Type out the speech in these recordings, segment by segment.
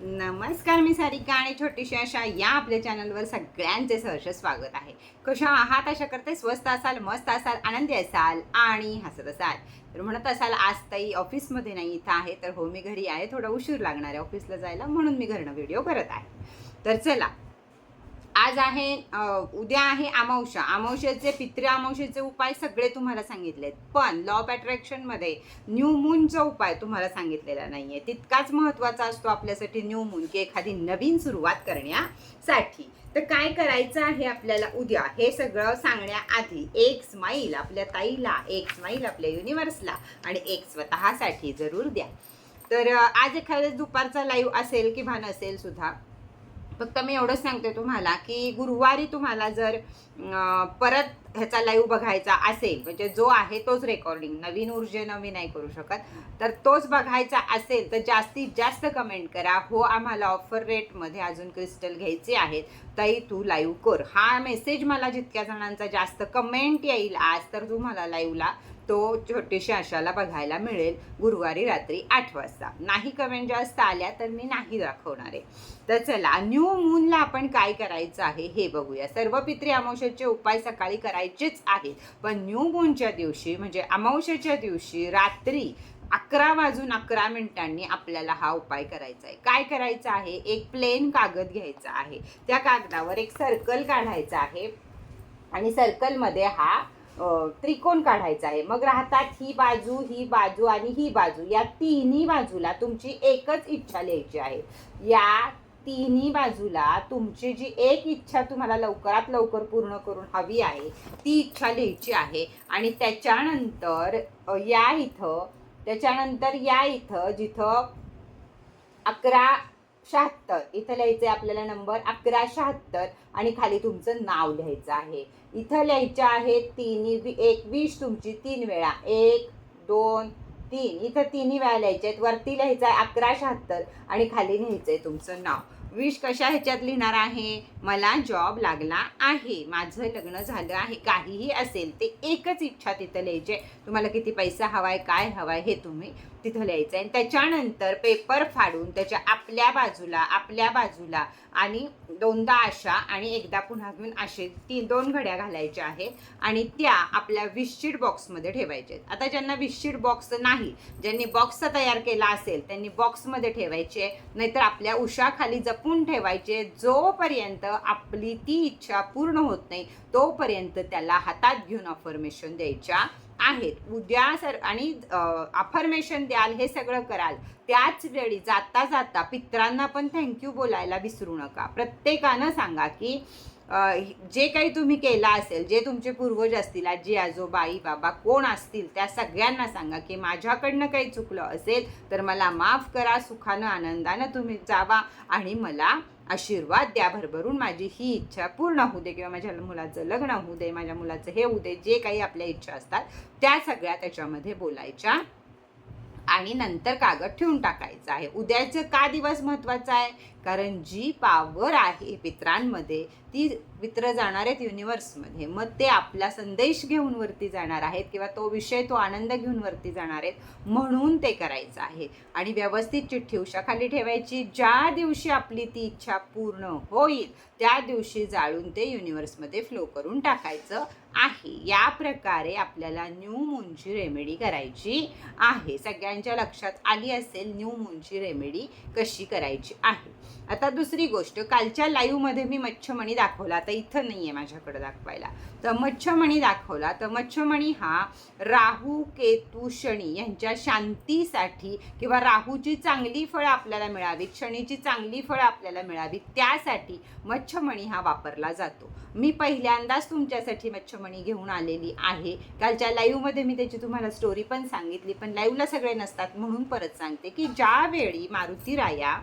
नमस्कार मी सारिका आणि छोटीशी अशा या आपल्या चॅनलवर सगळ्यांचे सहर्ष स्वागत आहे. कशा आहात? अशा करते स्वस्त असाल मस्त असाल आनंदी असाल आणि हसत असाल. तर म्हणत असाल आज ताई ऑफिसमध्ये नाही इथं आहे. तर हो मी घरी आहे. थोडा उशीर लागणार आहे ऑफिसला जायला म्हणून मी घरनं व्हिडिओ करत आहे. तर चला आज आहे उद्या आहे अमावस्या. अमावशेचे पितृ अमावशेचे उपाय सगळे तुम्हाला सांगितलेत. पण लॉ ऑफ अट्रॅक्शनमध्ये न्यू मूनचा उपाय तुम्हाला सांगितलेला नाही आहे तितकाच महत्त्वाचा असतो आपल्यासाठी न्यू मून की एखादी नवीन सुरुवात करण्यासाठी. तर काय करायचं आहे आपल्याला उद्या? हे सगळं सांगण्याआधी एक स्माईल आपल्या ताईला एक स्माईल आपल्या युनिव्हर्सला आणि एक स्वतःसाठी जरूर द्या. तर आज एखाद्या दुपारचा लाईव्ह असेल किंवा नसेल सुद्धा फक्त मी एवढंच सांगते तुम्हाला की गुरुवारी तुम्हाला जर परत ह्याचा लाईव्ह बघायचा असेल म्हणजे जो आहे तोच रेकॉर्डिंग नवीन ऊर्जेनं मी नाही करू शकत. तर तोच बघायचा असेल तर जास्तीत जास्त कमेंट करा. हो आम्हाला ऑफर रेटमध्ये अजून क्रिस्टल घ्यायचे आहेत. तरी तू लाईव्ह कर. हा मेसेज मला जितक्या जणांचा जास्त कमेंट येईल आज तर तुम्हाला लाईव्हला तो छोटेशा आशाला बघायला मिळेल. गुरुवारी रात्री आठ वाजता. नाही कमेंट जास्त आल्या तर मी नाही दाखवणार आहे. तर चला न्यू मूनला आपण काय करायचं आहे हे बघूया. सर्व पित्री अमावश्याचे उपाय सकाळी करायचेच आहेत. पण न्यू मूनच्या दिवशी म्हणजे अमावश्याच्या दिवशी रात्री अकरा वाजून अकरा मिनिटांनी आपल्याला हा उपाय करायचा आहे. काय करायचं आहे? एक प्लेन कागद घ्यायचा आहे. त्या कागदावर एक सर्कल काढायचा आहे. आणि सर्कलमध्ये हा त्रिकोण काढायचा आहे. मग राहतात ही बाजू ही बाजू आणि ही बाजू. या तिन्ही बाजूला तुमची एकच इच्छा लिहायची आहे. या तिन्ही बाजूला तुमची जी एक इच्छा तुम्हाला लवकरात लवकर पूर्ण करून हवी आहे ती इच्छा लिहायची आहे. आणि त्याच्यानंतर या इथं त्याच्यानंतर या इथं जिथं अकरा शहात्तर. इथं लिहायचं आहे आपल्याला नंबर अकरा शहात्तर आणि खाली तुमचं नाव लिहायचं आहे. इथं लिहायचं आहे तिन्ही एकवीस एक तुमची तीन वेळा. एक दोन तीन. इथं तिन्ही वेळा लिहायचे आहेत. वरती लिहायचं आहे अकरा शहात्तर आणि खाली लिहायचं आहे तुमचं नाव. विष कशा ह्याच्यात लिहिणार आहे? मला जॉब लागला आहे. माझं लग्न झालं आहे. काहीही असेल ते एकच इच्छा तिथं लिहायची आहे. तुम्हाला किती पैसा हवाय काय हवाय हे तुम्ही तिथं लिहायचं आहे. आणि त्याच्यानंतर पेपर फाडून त्याच्या आपल्या बाजूला आपल्या बाजूला आणि दोनदा आशा आणि एकदा पुन्हा घेऊन असे तीन दोन घड्या घालायच्या आहेत आणि त्या आपल्या विशशीट बॉक्समध्ये ठेवायच्या आहेत. आता ज्यांना विशशीट बॉक्स नाही ज्यांनी बॉक्स तयार केला असेल त्यांनी बॉक्समध्ये ठेवायचे नाहीतर आपल्या उशाखाली जपून ठेवायचे जोपर्यंत आपली ती इच्छा पूर्ण होत नाही तोपर्यंत त्याला हातात घेऊन अफर्मेशन द्यायच्या आहेत. उद्या सर आणि अफर्मेशन द्याल हे सगळं कराल त्याच वेळी जाता जाता पित्रांना पण थँक्यू बोलायला विसरू नका. प्रत्येकानं सांगा की जे काही तुम्ही केलं असेल जे तुमचे पूर्वज असतील आजी आजोबा आई बाबा कोण असतील त्या सगळ्यांना सांगा की माझ्याकडनं काही चुकलं असेल तर मला माफ करा सुखानं आनंदानं तुम्ही जावा आणि मला आशीर्वाद द्या भरभरून. माझी ही इच्छा पूर्ण होऊ दे किंवा माझ्या मुलाचं लग्न होऊ दे माझ्या मुलाचं हे होऊ दे जे काही आपल्या इच्छा असतात त्या सगळ्या त्याच्यामध्ये बोलायच्या. आणि नंतर कागद ठेवून टाकायचा आहे. उद्याचं का दिवस महत्त्वाचा आहे? कारण जी पावर आहे पित्रांमध्ये ती पित्र जाणार आहेत युनिव्हर्समध्ये मग ते आपला संदेश घेऊन वरती जाणार आहेत किंवा तो विषय तो आनंद घेऊन वरती जाणार आहेत म्हणून ते करायचं आहे. आणि व्यवस्थित चिठ्ठी उशाखाली ठेवायची. ज्या दिवशी आपली ती इच्छा पूर्ण होईल त्या दिवशी जाळून ते युनिव्हर्समध्ये फ्लो करून टाकायचं. आहे. या प्रकारे आपल्याला न्यू मूनची रेमेडी करायची आहे. सगळ्यांच्या लक्षात आली असेल न्यू मूनची रेमेडी कशी करायची आहे. आता दुसरी गोष्ट कालच्या लाईव्हमध्ये मी मच्छमणी दाखवला. आता इथं नाही आहे माझ्याकडे दाखवायला. तर मच्छमणी दाखवला. तर मच्छमणी हा राहू केतू शनी यांच्या शांतीसाठी किंवा राहूची चांगली फळं आपल्याला मिळावीत शनीची चांगली फळं आपल्याला मिळावीत त्यासाठी मच्छमणी हा वापरला जातो. मी पहिल्यांदाच तुमच्यासाठी मच्छमणी घेऊन आलेली आहे. कालच्या लाईव्हमध्ये मी त्याची तुम्हाला स्टोरी पण सांगितली पण लाईव्हला सगळे नसतात म्हणून परत सांगते की ज्यावेळी मारुती राया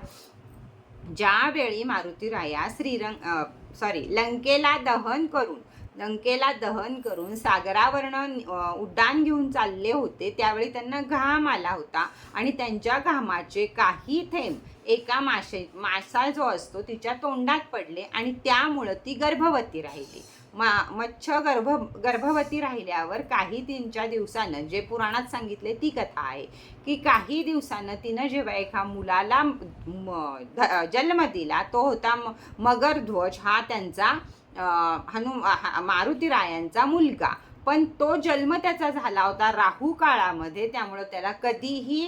ज्यावेळी मारुती राया श्रीरंग सॉरी लंकेला दहन करून लंकेला दहन करून सागरावरनं उड्डाण घेऊन चालले होते त्यावेळी त्यांना घाम आला होता. आणि त्यांच्या घामाचे काही थेंब एका माशे मासा जो असतो तिच्या तोंडात पडले आणि त्यामुळं ती गर्भवती राहिली. मा मच्छ गर्भ गर्भवती राहिल्यावर काही तीनच्या दिवसानं जे पुराणात सांगितले ती कथा आहे की काही दिवसानं तिनं जेव्हा एका मुलाला म- ध- जन्म दिला तो होता म- मगरध्वज हा त्यांचा हनु मारुतीरायांचा मुलगा. पण तो जन्म त्याचा झाला होता राहू काळामध्ये त्यामुळं त्याला कधीही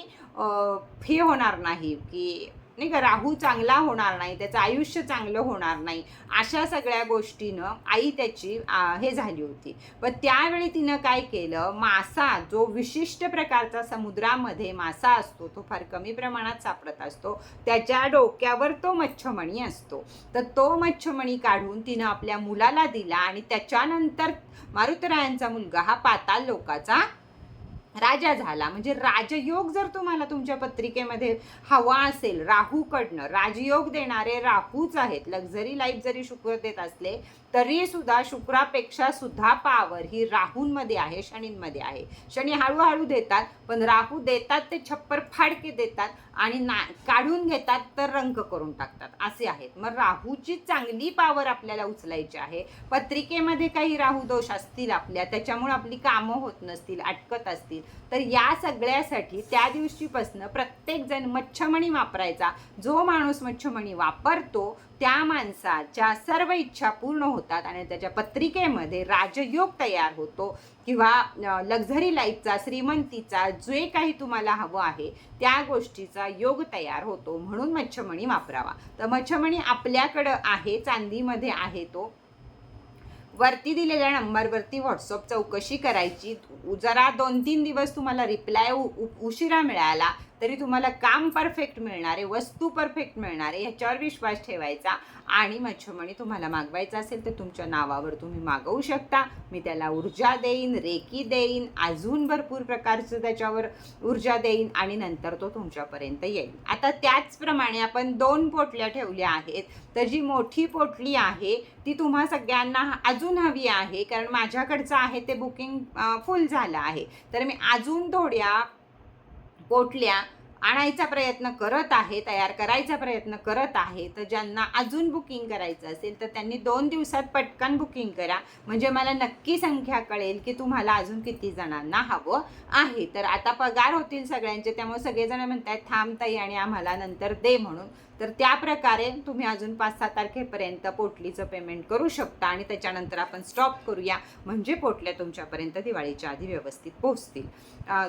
हे होणार नाही की नाही का राहू चांगला होणार नाही त्याचं आयुष्य चांगलं होणार नाही अशा सगळ्या गोष्टीनं आई त्याची हे झाली होती. पण त्यावेळी तिनं काय केलं मासा जो विशिष्ट प्रकारचा समुद्रामध्ये मासा असतो तो फार कमी प्रमाणात सापडत असतो त्याच्या डोक्यावर तो मच्छमणी असतो. तर तो मच्छमणी काढून तिनं आपल्या मुलाला दिला आणि त्याच्यानंतर मारुतरायांचा मुलगा हा पाताल लोकाचा राजा झाला. म्हणजे राजयोग जर तुम्हाला तुमच्या पत्रिकेमध्ये हवा असेल राहूकडनं राजयोग देणारे राहूच आहेत. लक्झरी लाईफ जरी शुक्र देत असले तरी सुद्धा शुक्रापेक्षा सुद्धा पावर ही राहूंमध्ये आहे शनींमध्ये आहे. शनी हळूहळू देतात पण राहू देतात ते छप्पर फाडके देतात आणि ना काढून घेतात तर रंग करून टाकतात. असे आहेत. मग राहूची चांगली पावर आपल्याला उचलायची आहे. पत्रिकेमध्ये काही राहू दोष असतील आपल्या त्याच्यामुळे आपली कामं होत नसतील अटकत असतील. तर या सगळ्यासाठी त्या दिवशीपासनं प्रत्येकजण मच्छमणी वापरायचा. जो माणूस मच्छमणी वापरतो त्या माणसाच्या सर्व इच्छा पूर्ण होतात आणि त्याच्या पत्रिकेमध्ये राजयोग तयार होतो किंवा लक्झरी लाईफचा श्रीमंतीचा जे काही तुम्हाला हवं आहे त्या गोष्टीचा योग तयार होतो म्हणून मच्छमणी वापरावा. तर मच्छमणी आपल्याकडं आहे चांदीमध्ये आहे तो. वरती दिलेल्या नंबरवरती व्हॉट्सअप चौकशी करायची. जरा दोन तीन दिवस तुम्हाला रिप्लाय उशिरा मिळाला तरी तुम्हाला काम परफेक्ट मिळणार आहे वस्तू परफेक्ट मिळणार आहे ह्याच्यावर विश्वास ठेवायचा. आणि मच्छमणी तुम्हाला मागवायचा असेल तर तुमच्या नावावर तुम्ही मागवू शकता. मी त्याला ऊर्जा देईन रेकी देईन अजून भरपूर प्रकारचं त्याच्यावर ऊर्जा देईन आणि नंतर तो तुमच्यापर्यंत येईल. आता त्याचप्रमाणे आपण दोन पोटल्या ठेवल्या आहेत. तर जी मोठी पोटली आहे ती तुम्हा सगळ्यांना अजून हवी आहे. कारण माझ्याकडचं आहे ते बुकिंग फुल झालं आहे. तर मी अजून थोड्या गोठल्या आणायचा प्रयत्न करत आहे तयार करायचा प्रयत्न करत आहे तर ज्यांना अजून बुकिंग करायचं असेल तर त्यांनी दोन दिवसात पटकन बुकिंग करा. म्हणजे मला नक्की संख्या कळेल की तुम्हाला अजून किती जणांना हवं आहे. तर आता पगार होतील सगळ्यांचे त्यामुळे सगळेजण म्हणतात थांबताई आणि आम्हाला नंतर दे म्हणून. तर त्या प्रकारे तुम्ही अजून पाच सहा तारखेपर्यंत पोटलीचं पेमेंट करू शकता आणि त्याच्यानंतर आपण स्टॉप करूया. म्हणजे पोटल्या तुमच्यापर्यंत दिवाळीच्या आधी व्यवस्थित पोहोचतील.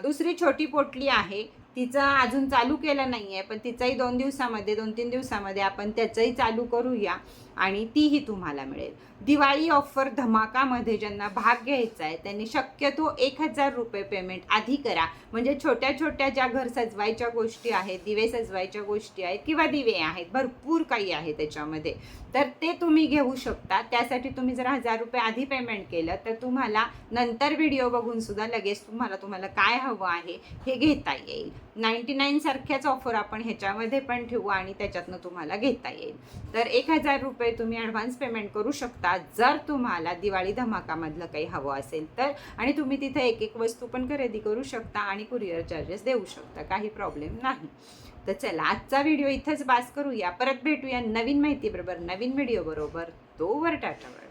दुसरी छोटी पोटली आहे तिचं अजून चालू केलं नाही आहे पण तिचंही दोन दिवसामध्ये दोन तीन दिवसामध्ये आपण त्याचंही चालू करूया. आणि तीही तुम्हाला मिळेल. दिवाळी ऑफर धमाकामध्ये ज्यांना भाग घ्यायचा आहे त्यांनी शक्यतो एक हजार रुपये पेमेंट आधी करा. म्हणजे छोट्या छोट्या ज्या घर सजवायच्या गोष्टी आहेत दिवे सजवायच्या गोष्टी आहेत किंवा दिवे आहेत भरपूर काही आहे त्याच्यामध्ये. तर ते तुम्ही घेऊ शकता. त्यासाठी तुम्ही जर हजार रुपये आधी पेमेंट केलं तर तुम्हाला नंतर व्हिडिओ बघून सुद्धा लगेच तुम्हाला तुम्हाला काय हवं आहे हे घेता येईल. नाईन्टी नाईन सारख्याच ऑफर आपण ह्याच्यामध्ये पण ठेवू आणि त्याच्यातनं तुम्हाला घेता येईल. तर एक हजार रुपये तुम्ही ॲडव्हान्स पेमेंट करू शकता. जर तुम्हाला दिवाळी धमाकामधलं काही हवं असेल तर. आणि तुम्ही तिथे एक एक वस्तू पण खरेदी करू शकता आणि कुरिअर चार्जेस देऊ शकता. काही प्रॉब्लेम नाही. तर चला आजचा व्हिडिओ इथंच बास करूया. परत भेटूया नवीन माहितीबरोबर नवीन व्हिडिओ बरोबर. तोवर टाटावर.